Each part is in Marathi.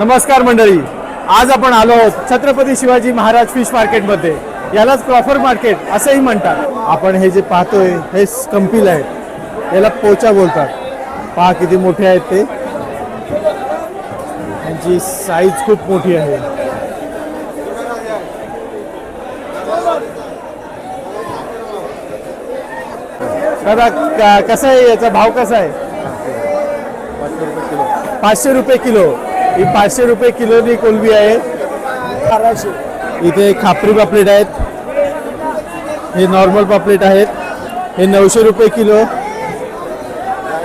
नमस्कार मंडळी. आज आपण आलो आहोत छत्रपती शिवाजी महाराज फिश मार्केटमध्ये. यालाच प्रॉपर मार्केट असंही म्हणतात. आपण हे जे पाहतोय हे कंपिल आहेत. याला पोचा बोलतात. पहा किती मोठे आहेत ते. यांची साईज खूप मोठी आहे. दादा कसा आहे? याचा भाव कसा आहे? पाचशे रुपये किलो. ही पाचशे रुपये किलोनी कोलबी आहे. इथे खापरी पापलेट आहेत. हे नॉर्मल पापलेट आहेत. हे नऊशे रुपये किलो.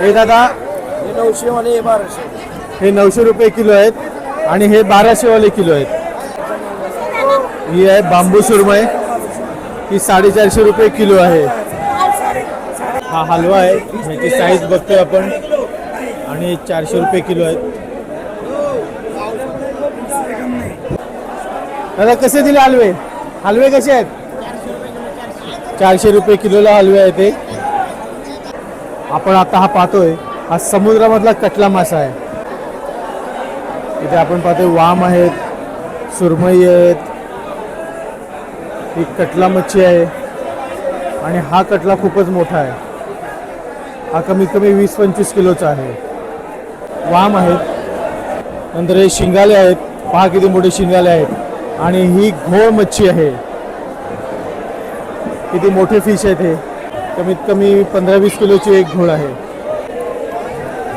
हे दादा नऊशे वाले हे बाराशे हे नऊशे रुपये किलो आहेत. आणि हे बाराशेवाले किलो आहेत. ही आहे बांबू सुरमय ही साडेचारशे रुपये किलो आहे. हा हलवा आहे. ह्याची साईज बघतोय आपण. आणि चारशे रुपये किलो आहेत. दादा कसे दिले हलवे? हलवे कसे आहेत? चारशे रुपये किलोला हलवे आहे ते. आपण आता हा पाहतोय हा समुद्रामधला कटला मासा आहे. इथे आपण पाहतोय वाम आहेत सुरमई आहेत ही कटला मच्छी आहे आणि हा कटला खूपच मोठा आहे. हा कमीत कमी वीस पंचवीस किलोचा आहे. वाम आहेत नंतर हे शिंगाले आहेत. पहा किती मोठे शिंगाले आहेत. आणि ही घोळ मच्छी आहे. किती मोठे फिश आहेत हे. कमीत कमी पंधरा वीस किलोची एक घोळ आहे.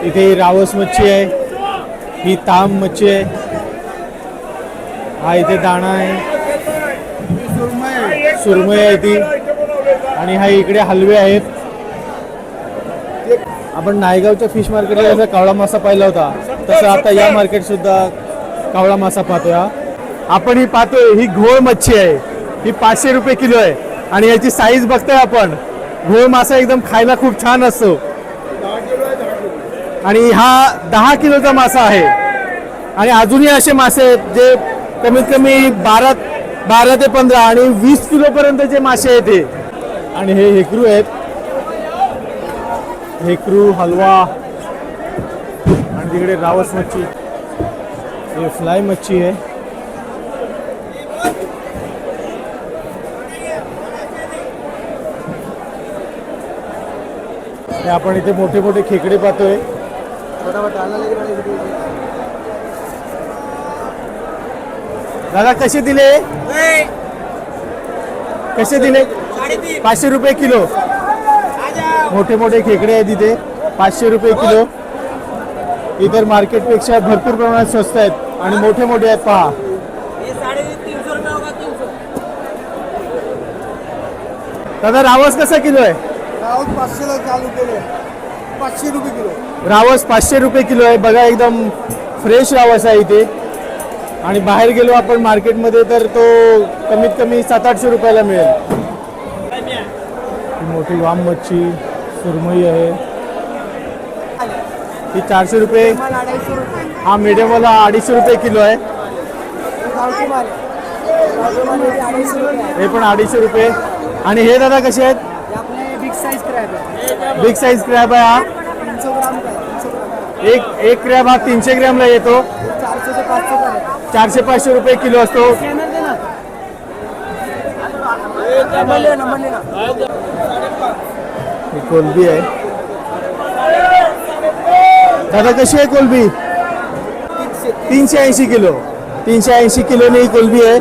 इथे रावस मच्छी आहे. ही ताम मच्छी आहे. हा इथे दाणा आहे. सुरमई आहे ती. आणि हा इकडे हलवे आहेत. आपण नायगावच्या फिश मार्केटला जसा कावळा मासा पाहिला होता तसं आता या मार्केट सुद्धा कावळा मासा पाहतोय हा. आपण ही पाहतोय ही घोळ मच्छी आहे. ही पाचशे रुपये किलो आहे. आणि याची साईज बघतोय आपण. घोळ मासा एकदम खायला खूप छान असतो. आणि हा दहा किलोचा मासा आहे. आणि अजूनही असे मासे आहेत जे कमीत कमी बारा बारा ते पंधरा आणि वीस किलोपर्यंतचे मासे आहेत हे. आणि हे हेकरू आहेत. हेकरू हलवा आणि तिकडे रावस मच्छी. हे फ्लाय मच्छी आहे. आणि आपण इथे मोठे मोठे खेकडे पाहतोय. दादा कसे दिले? कसे दिले? पाचशे रुपये किलो. मोठे मोठे खेकडे आहेत इथे. पाचशे रुपये किलो. इतर मार्केटपेक्षा भरपूर प्रमाणात स्वस्त आहेत आणि मोठे मोठे आहेत पहा. दादा रावस कसा किलो आहे? पाचशेला चालू केले. पाचशे रुपये किलो. रावस पाचशे रुपये किलो आहे. बघा एकदम फ्रेश रावस आहे इथे. आणि बाहेर गेलो आपण मार्केटमध्ये तर तो कमीत कमी सात आठशे रुपयाला मिळेल. ही मोठी वाम मच्छी सुरमई आहे. ही चारशे रुपये. हा मीडियमवाला अडीचशे रुपये किलो आहे. हे पण अडीचशे रुपये. आणि हे दादा कसे आहेत? बिग साईज क्रॅब आहे. बिग साईज क्रॅब आहे हा. तीनशे ग्राम एक एक क्रॅब हा तीनशे ग्रॅमला येतो. चारशे ते पाचशे चारशे पाचशे रुपये किलो असतो. ही कोलबी आहे. दादा कशी आहे कोलबी? तीनशे तीनशे ऐंशी किलो. तीनशे ऐंशी किलोने ही कोलबी आहे.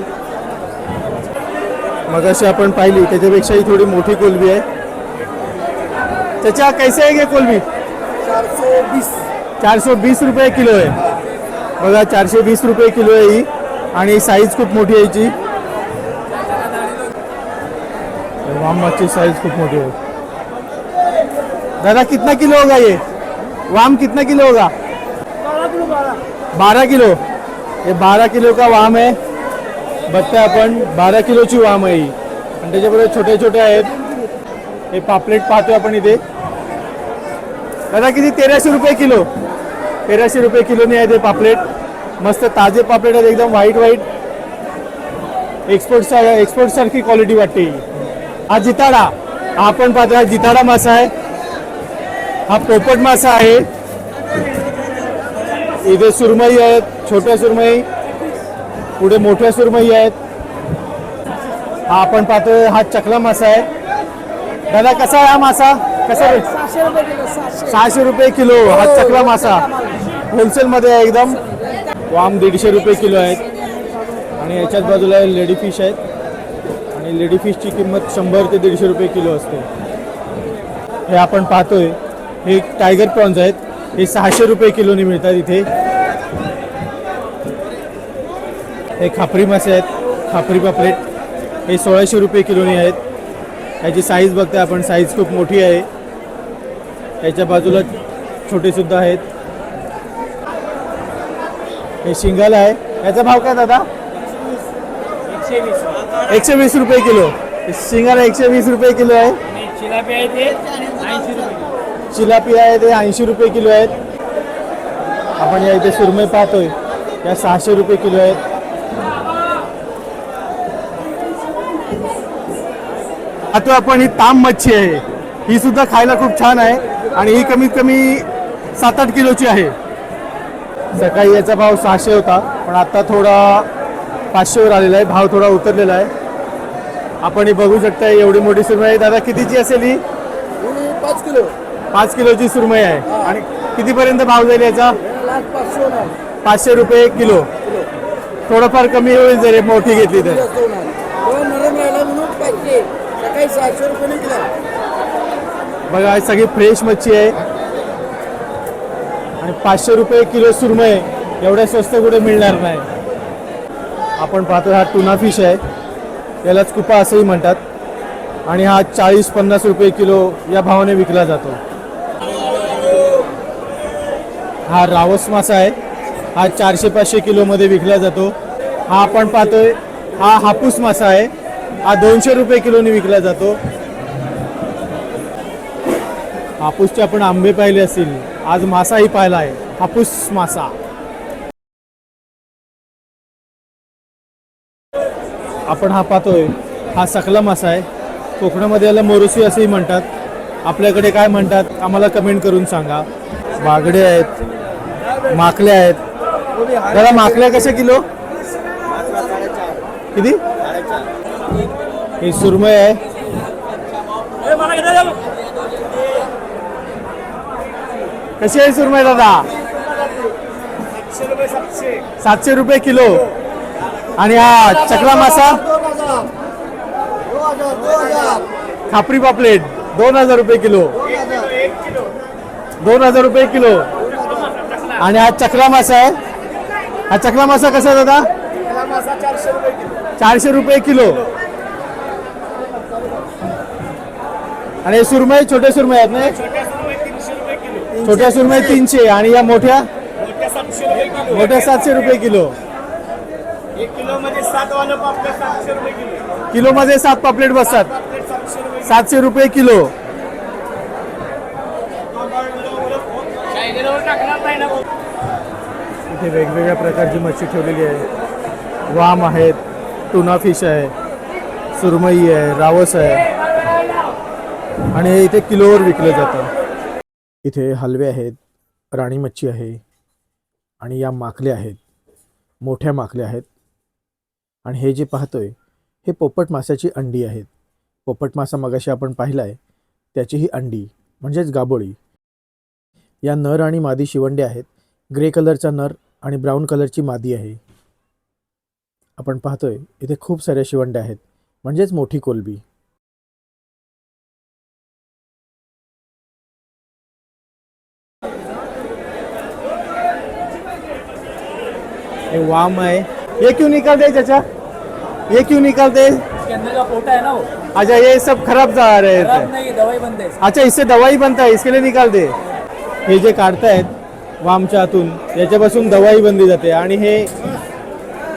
मग अशी आपण पाहिली त्याच्यापेक्षाही थोडी मोठी कोलबी आहे. त्याच्या कैसे आहे गे कोलबी चारशे वीस चारशे वीस रुपये किलो आहे बघा चारशे वीस रुपये किलो आहे ही. आणि साईज खूप मोठी आहे याची. वामाची साईज खूप मोठी आहे. दादा कितना किलो होगा ये? वाम कितना किलो होगा? बारा किलो. बारा बारह किलो ये बारह किलो का वाम है. बघताय आपण बारा किलोची वाम आहे ही. आणि त्याच्याबरोबर छोटे छोटे आहेत. हे पापलेट पाहतोय आपण इथे. दादा किती? तेराशे रुपये किलो. तेराशे रुपये किलोने आहे ते पापलेट. मस्त ताजे पापलेट आहेत एकदम व्हाईट व्हाईट एक्सपोर्टसा एक्सपोर्टसारखी क्वालिटी वाटते हा जिताडा. हा आपण पाहतो हा जिताडा मासा आहे. हा पोपट मासा आहे. इथे सुरमई आहेत छोट्या सुरमई. पुढे मोठ्या सुरमई आहेत. हा आपण पाहतोय हा चकला मासा आहे. दादा कसा आहे हा मासा? कसा आहे? सहाशे रुपये किलो सहाशे सहाशे रुपये किलो हा चकला मासा. होलसेलमध्ये आहे एकदम. वाम दीडशे रुपये किलो आहेत. आणि याच्याच बाजूला लेडी फिश आहेत. आणि लेडी फिशची किंमत शंभर ते दीडशे रुपये किलो असते. हे आपण पाहतोय. हे टायगर प्रॉन्स आहेत. हे सहाशे रुपये किलोने मिळतात इथे. हे खापरी मासे आहेत. खापरी पापलेट. हे सोळाशे रुपये किलोने आहेत. याची साईज बघता आपण. साईज खूप मोठी आहे. याच्या बाजूला छोटेसुद्धा आहेत. हे शिंगाला आहे. याचा भाव काय दादा? एकशे वीस रुपये किलो. शिंगाला एकशे वीस रुपये किलो आहे. चिलापी आहे ते ऐंशी रुपये किलो आहेत. आपण या इथे सुरमई पाहतोय. या सहाशे रुपये किलो आहेत. आता आपण ही ताम मच्छी आहे. ही सुद्धा खायला खूप छान आहे. आणि ही कमीत कमी सात आठ किलोची आहे. सकाळी याचा भाव सहाशे होता पण आता थोडा पाचशेवर आलेला आहे. भाव थोडा उतरलेला आहे. आपण ही बघू शकता एवढी मोठी सुरमई आहे. दादा कितीची असेल ही? पाच किलो. पाच किलोची सुरमई आहे. आणि कितीपर्यंत भाव जाईल याचा? पाचशे रुपये किलो. थोडंफार कमी होईल जर मोठी घेतली तर. बघा ही सगळी फ्रेश मच्छी आहे. आणि पाचशे रुपये किलो सुरमय एवढ्या स्वस्त कुठे मिळणार नाही. आपण पाहतो हा टुना फिश आहे. यालाच कुपा असंही म्हणतात. आणि हा चाळीस पन्नास रुपये किलो या भावाने विकला जातो. हा रावस मासा आहे. हा चारशे पाचशे किलोमध्ये विकला जातो. हा आपण पाहतोय हा हापूस मासा आहे. हा दोनशे रुपये किलोने विकला जातो. हापूसचे आपण आंबे पाहिले असतील. आज मासाही पाहिला आहे. हापूस मासा. आपण हा पाहतोय. हा सकला मासा आहे. कोकणामध्ये याला मोरुसी असंही म्हणतात. आपल्याकडे काय म्हणतात आम्हाला कमेंट करून सांगा. बागडे आहेत. माकल्या आहेत. त्याला माकल्या कशा किलो? किती? हे सुरमई आहे. कशी आहे सुरमई दादा? सातशे रुपये किलो. आणि हा चकला मासा? खापरी पापलेट दोन हजार रुपये किलो. दोन हजार रुपये किलो. आणि हा चकला मासा आहे. हा चकला मासा कसा आहे दादा? चारशे रुपये किलो. आणि सुरमई छोटे सुरमई आहेत ना? छोट्या सुरमई तीनशे आणि या मोठ्या मोठ्या सातशे रुपये किलो. एक किलो. मध्ये सात वालं पापड सातशे रुपये किलो. किलो मध्ये सात पापलेट बसतात. पापलेट सातशे रुपये सातशे रुपये किलो. शायगेवर टाकणार नाही ना इथे वेगवेगळ्या प्रकारची मच्छी ठेवलेली आहे. वाम आहेत टुना फिश आहे सुरमई आहे रावस आहे. आणि हे इथे किलोवर विकलं जातं. इथे हलवे आहेत राणी मच्छी आहे आणि या माकल्या आहेत मोठ्या माकल्या आहेत. आणि हे जे पाहतोय हे पोपट माशाची अंडी आहेत. पोपट मासा मगाशी आपण पाहिला आहे त्याची ही अंडी म्हणजेच गाबोळी. या नर आणि मादी शिवंडे आहेत. ग्रे कलरचा नर आणि ब्राऊन कलरची मादी आहे. आपण पाहतोय इथे खूप साऱ्या शिवंड्या आहेत म्हणजेच मोठी कोलबी. हे वाम आहे ये क्यों निकालते चाचा? ये क्यों निकालते इसके अंदर का पोटा है ना वो अच्छा ये सब खराब जा रहे थे नहीं दवाई बनते है अच्छा इससे दवाई बनता है इसके लिए निकाल दे हे जे काढतायत वामच्या आतून याच्यापासून दवाई बनली जाते आणि हे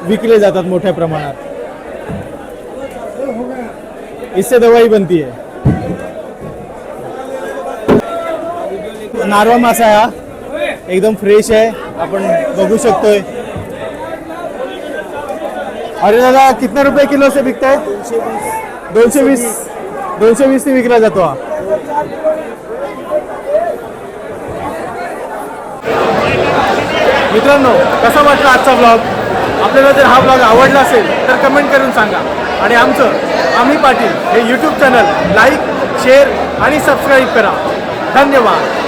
विकले जातात मोठ्या प्रमाणात. इससे दवाई बनती है. नारवा मासा हा एकदम फ्रेश आहे. आपण बघू शकतोय. अरे दादा कितने रुपये किलो से बिकता है? दोनशे वीस. दोनशे वीस ने विकला जातो हा. मित्रांनो कसा वाटला आजचा ब्लॉग आपल्याला जर हा ब्लॉग आवडला असेल तर कमेंट करून सांगा. आणि आमचं आम्ही पाटील हे यूट्यूब चॅनल लाईक शेअर आणि सबस्क्राईब करा. धन्यवाद.